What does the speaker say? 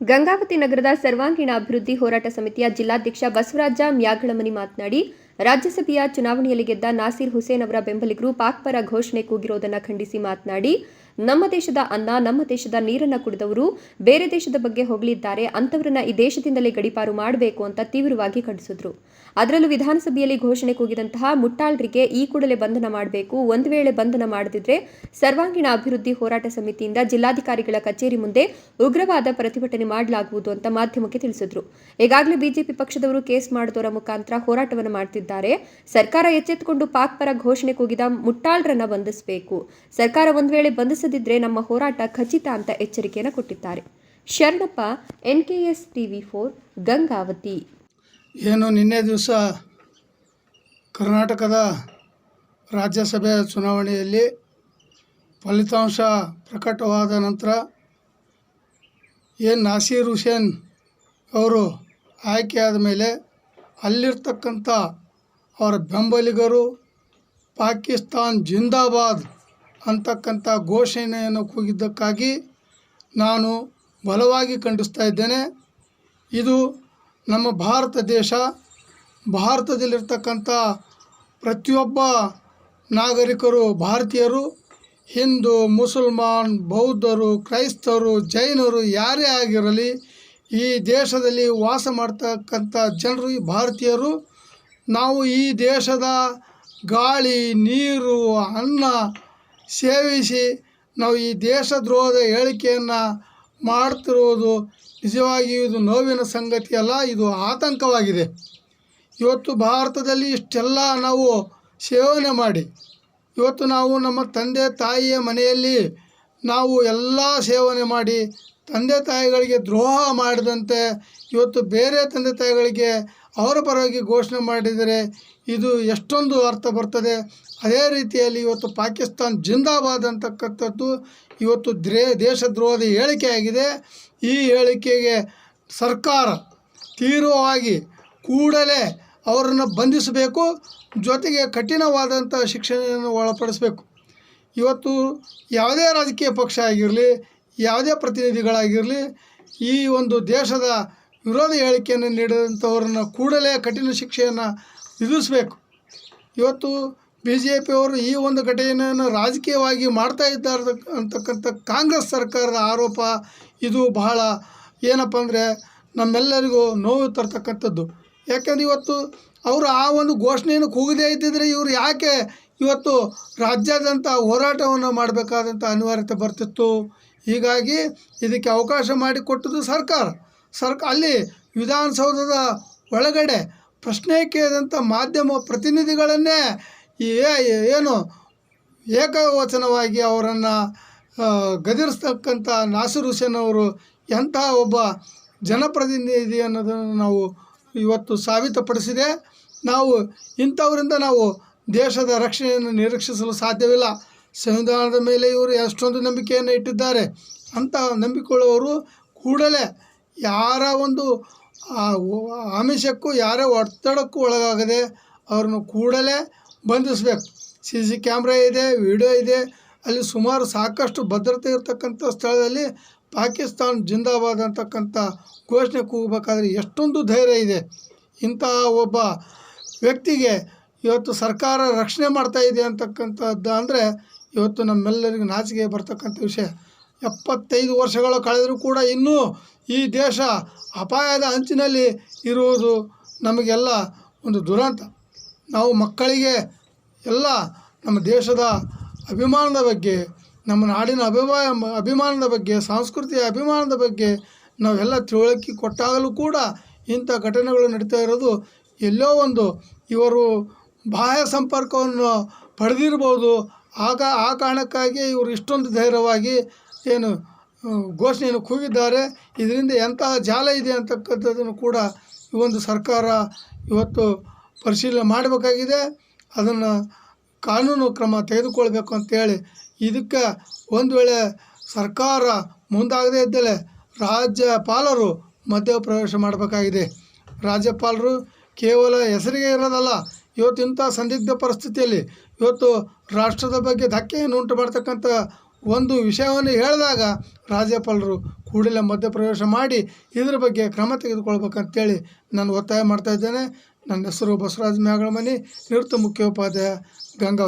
ಗಂಗಾವತಿ ನಗರದ ಸರ್ವಾಂಗೀಣ ಅಭಿವೃದ್ಧಿ ಹೋರಾಟ ಸಮಿತಿಯ ಜಿಲ್ಲಾಧ್ಯಕ್ಷ ಬಸವರಾಜ ಮ್ಯಾಗಳಮನಿ ಮಾತನಾಡಿ, ರಾಜ್ಯಸಭೆಯ ಚುನಾವಣೆಯಲ್ಲಿ ಗೆದ್ದ ನಾಸೀರ್ ಹುಸೇನ್ ಅವರ ಬೆಂಬಲಿಗರು ಪಾಕ್ ಪರ ಘೋಷಣೆ ಕೂಗಿರೋದನ್ನು ಖಂಡಿಸಿ ಮಾತನಾಡಿ ನಮ್ಮ ದೇಶದ ಅನ್ನ, ನಮ್ಮ ದೇಶದ ನೀರನ್ನ ಕುಡಿದವರು ಬೇರೆ ದೇಶದ ಬಗ್ಗೆ ಹೊಗಳಿದ್ದಾರೆ ಅಂತವರನ್ನ ಈ ದೇಶದಿಂದಲೇ ಗಡಿಪಾರು ಮಾಡಬೇಕು ಅಂತ ತೀವ್ರವಾಗಿ ಖಂಡಿಸಿದ್ರು. ಅದರಲ್ಲೂ ವಿಧಾನಸಭೆಯಲ್ಲಿ ಘೋಷಣೆ ಕೂಗಿದಂತಹ ಮುಟ್ಟಾಳ್ರಿಗೆ ಈ ಕೂಡಲೇ ಬಂಧನ ಮಾಡಬೇಕು, ಒಂದು ವೇಳೆ ಬಂಧನ ಮಾಡದಿದ್ರೆ ಸರ್ವಾಂಗೀಣ ಅಭಿವೃದ್ಧಿ ಹೋರಾಟ ಸಮಿತಿಯಿಂದ ಜಿಲ್ಲಾಧಿಕಾರಿಗಳ ಕಚೇರಿ ಮುಂದೆ ಉಗ್ರವಾದ ಪ್ರತಿಭಟನೆ ಮಾಡಲಾಗುವುದು ಅಂತ ಮಾಧ್ಯಮಕ್ಕೆ ತಿಳಿಸಿದ್ರು. ಈಗಾಗಲೇ ಬಿಜೆಪಿ ಪಕ್ಷದವರು ಕೇಸ್ ಮಾಡಿದವರ ಮುಖಾಂತರ ಹೋರಾಟವನ್ನು ಮಾಡ್ತಿದ್ದಾರೆ. ಸರ್ಕಾರ ಎಚ್ಚೆತ್ತುಕೊಂಡು ಪಾಕ್ ಪರ ಘೋಷಣೆ ಕೂಗಿದ ಮುಟ್ಟಾಳ್ರನ್ನ ಬಂಧಿಸಬೇಕು. ಸರ್ಕಾರ ಒಂದು ವೇಳೆ ಬಂಧಿಸದಿದ್ರೆ ನಮ್ಮ ಹೋರಾಟ ಖಚಿತ ಅಂತ ಎಚ್ಚರಿಕೆಯನ್ನು ಕೊಟ್ಟಿದ್ದಾರೆ. Sharanappa, N K S T TV four, Gangavati. ಏನು, ನಿನ್ನೆ ದಿವಸ ಕರ್ನಾಟಕದ ರಾಜ್ಯಸಭೆ ಚುನಾವಣೆಯಲ್ಲಿ ಫಲಿತಾಂಶ ಪ್ರಕಟವಾದ ನಂತರ ಏನು ನಾಸೀರ್ ಹುಸೇನ್ ಅವರು ಆಯ್ಕೆಯಾದ ಮೇಲೆ ಅಲ್ಲಿರ್ತಕ್ಕಂಥ ಅವರ ಬೆಂಬಲಿಗರು ಪಾಕಿಸ್ತಾನ್ ಜಿಂದಾಬಾದ್ ಅಂತಕ್ಕಂಥ ಘೋಷಣೆಯನ್ನು ಕೂಗಿದ್ದಕ್ಕಾಗಿ ನಾನು ಬಲವಾಗಿ ಖಂಡಿಸ್ತಾ ಇದ್ದೇನೆ. ಇದು ನಮ್ಮ ಭಾರತ ದೇಶ, ಭಾರತದಲ್ಲಿರ್ತಕ್ಕಂಥ ಪ್ರತಿಯೊಬ್ಬ ನಾಗರಿಕರು, ಭಾರತೀಯರು, ಹಿಂದೂ, ಮುಸಲ್ಮಾನ್, ಬೌದ್ಧರು, ಕ್ರೈಸ್ತರು, ಜೈನರು ಯಾರೇ ಆಗಿರಲಿ, ಈ ದೇಶದಲ್ಲಿ ವಾಸ ಮಾಡ್ತಕ್ಕಂಥ ಜನರು ಭಾರತೀಯರು, ನಾವು ಈ ದೇಶದ ಗಾಳಿ, ನೀರು, ಅನ್ನ ಸೇವಿಸಿ ನಾವು ಈ ದೇಶದ್ರೋಹದ ಹೇಳಿಕೆಯನ್ನು ಮಾಡ್ತಿರುವುದು ನಿಜವಾಗಿಯೂ ಇದು ನೋವಿನ ಸಂಗತಿಯಲ್ಲ ಇದು ಆತಂಕವಾಗಿದೆ. ಇವತ್ತು ಭಾರತದಲ್ಲಿ ಇಷ್ಟೆಲ್ಲ ನಾವು ಸೇವನೆ ಮಾಡಿ, ಇವತ್ತು ನಾವು ನಮ್ಮ ತಂದೆ ತಾಯಿಯ ಮನೆಯಲ್ಲಿ ನಾವು ಎಲ್ಲ ಸೇವನೆ ಮಾಡಿ, ತಂದೆ ತಾಯಿಗಳಿಗೆ ದ್ರೋಹ ಮಾಡಿದಂತೆ ಇವತ್ತು ಬೇರೆ ತಂದೆ ತಾಯಿಗಳಿಗೆ ಅವರ ಪರವಾಗಿ ಘೋಷಣೆ ಮಾಡಿದರೆ ಇದು ಎಷ್ಟೊಂದು ಅರ್ಥ ಬರ್ತದೆ. ಅದೇ ರೀತಿಯಲ್ಲಿ ಇವತ್ತು ಪಾಕಿಸ್ತಾನ್ ಜಿಂದಾಬಾದ್ ಅಂತಕ್ಕಂಥದ್ದು ಇವತ್ತು ದ್ರೇ, ದೇಶದ್ರೋಹದ ಹೇಳಿಕೆಯಾಗಿದೆ ಈ ಹೇಳಿಕೆಗೆ ಸರ್ಕಾರ ತೀವ್ರವಾಗಿ ಕೂಡಲೇ ಅವರನ್ನು ಬಂಧಿಸಬೇಕು, ಜೊತೆಗೆ ಕಠಿಣವಾದಂಥ ಶಿಕ್ಷಣವನ್ನು ಒಳಪಡಿಸಬೇಕು. ಇವತ್ತು ಯಾವುದೇ ರಾಜಕೀಯ ಪಕ್ಷ ಆಗಿರಲಿ, ಯಾವುದೇ ಪ್ರತಿನಿಧಿಗಳಾಗಿರಲಿ, ಈ ಒಂದು ದೇಶದ ವಿರೋಧ ಹೇಳಿಕೆಯನ್ನು ನೀಡಿದಂಥವ್ರನ್ನ ಕೂಡಲೇ ಕಠಿಣ ಶಿಕ್ಷೆಯನ್ನು ವಿಧಿಸಬೇಕು. ಇವತ್ತು ಬಿ ಜೆ ಪಿಯವರು ಈ ಒಂದು ಘಟನೆಯನ್ನು ರಾಜಕೀಯವಾಗಿ ಮಾಡ್ತಾ ಇದ್ದಾರೆ ಅಂತಕ್ಕಂಥ ಕಾಂಗ್ರೆಸ್ ಸರ್ಕಾರದ ಆರೋಪ ಇದು ಬಹಳ ಏನಪ್ಪ ಅಂದರೆ ನಮ್ಮೆಲ್ಲರಿಗೂ ನೋವು ತರ್ತಕ್ಕಂಥದ್ದು. ಯಾಕಂದ್ರೆ ಇವತ್ತು ಅವರು ಆ ಒಂದು ಘೋಷಣೆಯನ್ನು ಕೂಗದೇ ಇದ್ದಿದ್ರೆ ಇವರು ಯಾಕೆ ಇವತ್ತು ರಾಜ್ಯಾದ್ಯಂತ ಹೋರಾಟವನ್ನು ಮಾಡಬೇಕಾದಂಥ ಅನಿವಾರ್ಯತೆ ಬರ್ತಿತ್ತು? ಹೀಗಾಗಿ ಇದಕ್ಕೆ ಅವಕಾಶ ಮಾಡಿಕೊಟ್ಟದ್ದು ಸರ್ಕಾರ. ಸರ್ಕ ಅಲ್ಲಿ ವಿಧಾನಸೌಧದ ಒಳಗಡೆ ಪ್ರಶ್ನೆ ಕೇಳಿದಂಥ ಮಾಧ್ಯಮ ಪ್ರತಿನಿಧಿಗಳನ್ನೇ ಏನು ಏಕವಚನವಾಗಿ ಅವರನ್ನು ಗದರಿಸ್ತಕ್ಕಂಥ ನಾಸಿರ್ ಹುಸೇನ್ ಅವರು ಎಂತಹ ಒಬ್ಬ ಜನಪ್ರತಿನಿಧಿ ಅನ್ನೋದನ್ನು ನಾವು ಇವತ್ತು ಸಾಬೀತುಪಡಿಸಿದೆ. ನಾವು ಇಂಥವರಿಂದ ನಾವು ದೇಶದ ರಕ್ಷಣೆಯನ್ನು ನಿರೀಕ್ಷಿಸಲು ಸಾಧ್ಯವಿಲ್ಲ. ಸಂವಿಧಾನದ ಮೇಲೆ ಇವರು ಎಷ್ಟೊಂದು ನಂಬಿಕೆಯನ್ನು ಇಟ್ಟಿದ್ದಾರೆ ಅಂತ ನಂಬಿಕೊಳ್ಳುವವರು ಕೂಡಲೇ ಯಾರ ಒಂದು ಆಮಿಷಕ್ಕೂ, ಯಾರ ಒತ್ತಡಕ್ಕೂ ಒಳಗಾಗದೆ ಅವ್ರನ್ನು ಕೂಡಲೇ ಬಂಧಿಸಬೇಕು. ಸಿ ಸಿ ಕ್ಯಾಮ್ರಾ ಇದೆ, ವಿಡಿಯೋ ಇದೆ. ಅಲ್ಲಿ ಸುಮಾರು ಸಾಕಷ್ಟು ಭದ್ರತೆ ಇರತಕ್ಕಂಥ ಸ್ಥಳದಲ್ಲಿ ಪಾಕಿಸ್ತಾನ್ ಜಿಂದಾಬಾದ್ ಅಂತಕ್ಕಂಥ ಘೋಷಣೆ ಕೂಗಬೇಕಾದ್ರೆ ಎಷ್ಟೊಂದು ಧೈರ್ಯ ಇದೆ. ಇಂತಹ ಒಬ್ಬ ವ್ಯಕ್ತಿಗೆ ಇವತ್ತು ಸರ್ಕಾರ ರಕ್ಷಣೆ ಮಾಡ್ತಾ ಇದೆ ಅಂತಕ್ಕಂಥದ್ದು ಅಂದರೆ ಇವತ್ತು ನಮ್ಮೆಲ್ಲರಿಗೂ ನಾಚಿಕೆ ಬರ್ತಕ್ಕಂಥ ವಿಷಯ. ಎಪ್ಪತ್ತೈದು ವರ್ಷಗಳು ಕಳೆದರೂ ಕೂಡ ಇನ್ನೂ ಈ ದೇಶ ಅಪಾಯದ ಅಂಚಿನಲ್ಲಿ ಇರುವುದು ನಮಗೆಲ್ಲ ಒಂದು ದುರಂತ. ನಾವು ಮಕ್ಕಳಿಗೆ ಎಲ್ಲ ನಮ್ಮ ದೇಶದ ಅಭಿಮಾನದ ಬಗ್ಗೆ, ನಮ್ಮ ನಾಡಿನ ಅಭಿಮಾನ, ಅಭಿಮಾನದ ಬಗ್ಗೆ, ಸಾಂಸ್ಕೃತಿಯ ಅಭಿಮಾನದ ಬಗ್ಗೆ ನಾವೆಲ್ಲ ತಿಳುವಳಿಕೆ ಕೊಟ್ಟಾಗಲೂ ಕೂಡ ಇಂಥ ಘಟನೆಗಳು ನಡೀತಾ ಇರೋದು ಎಲ್ಲೋ ಒಂದು ಇವರು ಬಾಹ್ಯ ಸಂಪರ್ಕವನ್ನು ಪಡೆದಿರ್ಬೋದು. ಆಗ ಆ ಕಾರಣಕ್ಕಾಗಿ ಇವರು ಇಷ್ಟೊಂದು ಧೈರ್ಯವಾಗಿ ಏನು ಘೋಷಣೆಯನ್ನು ಕೂಗಿದ್ದಾರೆ. ಇದರಿಂದ ಎಂತಹ ಜಾಲ ಇದೆ ಅಂತಕ್ಕಂಥದ್ದನ್ನು ಕೂಡ ಈ ಒಂದು ಸರ್ಕಾರ ಇವತ್ತು ಪರಿಶೀಲನೆ ಮಾಡಬೇಕಾಗಿದೆ. ಅದನ್ನು ಕಾನೂನು ಕ್ರಮ ತೆಗೆದುಕೊಳ್ಬೇಕು ಅಂತೇಳಿ ಇದಕ್ಕೆ ಒಂದು ವೇಳೆ ಸರ್ಕಾರ ಮುಂದಾಗದೇ ಇದ್ದಲೆ ರಾಜ್ಯಪಾಲರು ಮಧ್ಯಪ್ರವೇಶ ಮಾಡಬೇಕಾಗಿದೆ. ರಾಜ್ಯಪಾಲರು ಕೇವಲ ಹೆಸರಿಗೆ ಇರೋದಲ್ಲ, ಇವತ್ತು ಇಂಥ ಸಂದಿಗ್ಧ ಪರಿಸ್ಥಿತಿಯಲ್ಲಿ ಇವತ್ತು ರಾಷ್ಟ್ರದ ಬಗ್ಗೆ ಧಕ್ಕೆಯನ್ನು ಉಂಟು ಮಾಡ್ತಕ್ಕಂಥ ಒಂದು ವಿಷಯವನ್ನು ಹೇಳಿದಾಗ ರಾಜ್ಯಪಾಲರು ಕೂಡಲೇ ಮಧ್ಯಪ್ರವೇಶ ಮಾಡಿ ಇದ್ರ ಬಗ್ಗೆ ಕ್ರಮ ತೆಗೆದುಕೊಳ್ಬೇಕಂತೇಳಿ ನಾನು ಒತ್ತಾಯ ಮಾಡ್ತಾ ಇದ್ದೇನೆ. ನನ್ನ ಹೆಸರು ಬಸವರಾಜ ಮ್ಯಾಗಳಮನಿ, ನಿವೃತ್ತ ಮುಖ್ಯೋಪಾಧ್ಯಾಯ ಗಂಗಾ